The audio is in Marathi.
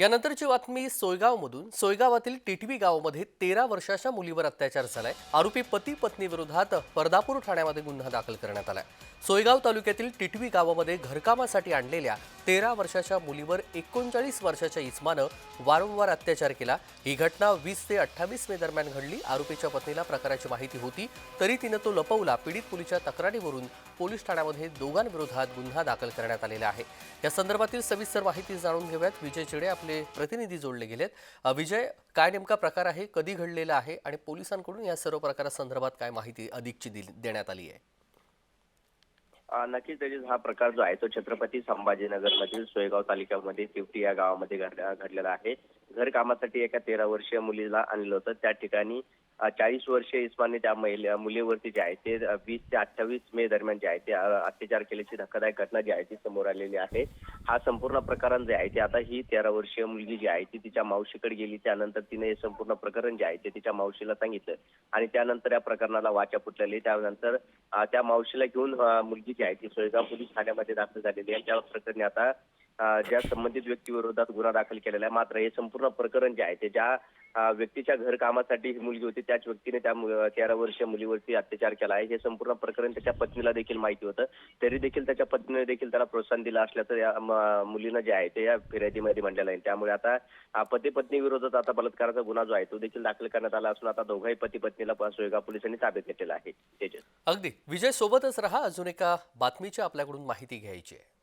यानंतरची बातमी सोयगावमधून. सोयगावातील टिटवी गावामध्ये तेरा वर्षाच्या मुलीवर अत्याचार झालाय. आरोपी पती पत्नी विरोधात पर्दापूर ठाण्यामध्ये गुन्हा दाखल करण्यात आलाय. सोयगाव तालुक्यातील टिटवी गावामध्ये घरकामासाठी आणलेल्या तेरा वर्षाच्या मुलीवर एकोणचाळीस वर्षाच्या इस्मानं वारंवार अत्याचार केला. ही घटना वीस ते अठ्ठावीस मे दरम्यान घडली. आरोपीच्या पत्नीला प्रकाराची माहिती होती. तरी तिनं तो लपवला. पीडित मुलीच्या तक्रारीवरून पोलीस ठाण्यामध्ये दोघांविरोधात गुन्हा दाखल करण्यात आलेला आहे. या संदर्भातील सविस्तर माहिती जाणून घेऊयात. विजय चिडे आपले प्रतिनिधी जोडले गेलेत. विजय काय नेमका प्रकार आहे? कधी घडलेला आहे? आणि पोलिसांकडून या सर्व प्रकारासंदर्भात काय माहिती अधिकची देण्यात आली आहे? नक्कीच त्याची हा प्रकार जो आहे तो छत्रपती संभाजीनगर मधील सोयगाव तालुक्यामध्ये तिवटी या गावामध्ये घडलेला आहे. घर कामासाठी एका तेरा वर्षीय मुलीला आणलं होतं. त्या ठिकाणी चाळीस वर्षीय इस्माने त्या महिला मुलीवरती जे आहे ते वीस ते अठ्ठावीस मे दरम्यान जे आहे ते अत्याचार केल्याची धक्कादायक घटना जी आहे ती समोर आलेली आहे. हा संपूर्ण प्रकरण जे आहे ते आता ही तेरा वर्षीय मुलगी जी आहे ती तिच्या मावशीकडे गेली. त्यानंतर तिने हे संपूर्ण प्रकरण जे आहे ते तिच्या मावशीला सांगितलं आणि त्यानंतर या प्रकरणाला वाचा फुटलेली. त्यानंतर त्या मावशीला घेऊन मुलगी जी आहे ती सोयगाव पोलीस ठाण्यामध्ये दाखल झालेली आहे. त्या प्रकरणी आता ज्या संबंधित व्यक्तीविरोधात गुन्हा दाखल केलेला आहे. मात्र हे संपूर्ण प्रकरण जे आहे ते ज्या व्यक्तीच्या घर कामासाठी ही मुलगी होती त्याच व्यक्तीने त्या तेरा वर्षीय मुलीवरती अत्याचार केला आहे. हे संपूर्ण प्रकरण त्याच्या पत्नीला देखील माहिती होतं. तरी देखील त्याच्या पत्नीने देखील त्याला प्रोत्साहन दिलं असल्याचं या मुलीनं जे आहे ते या फिर्यादीमध्ये म्हटलेलं आहे. त्यामुळे आता पती पत्नी विरोधात आता बलात्काराचा गुन्हा जो आहे तो देखील दाखल करण्यात आला असून आता दोघाही पती पत्नीला प- सोयगाव पोलिसांनी ताब्यात घेतलेला आहे. तेजस अगदी. विजय सोबतच राहा. अजून एका बातमीची आपल्याकडून माहिती घ्यायची आहे.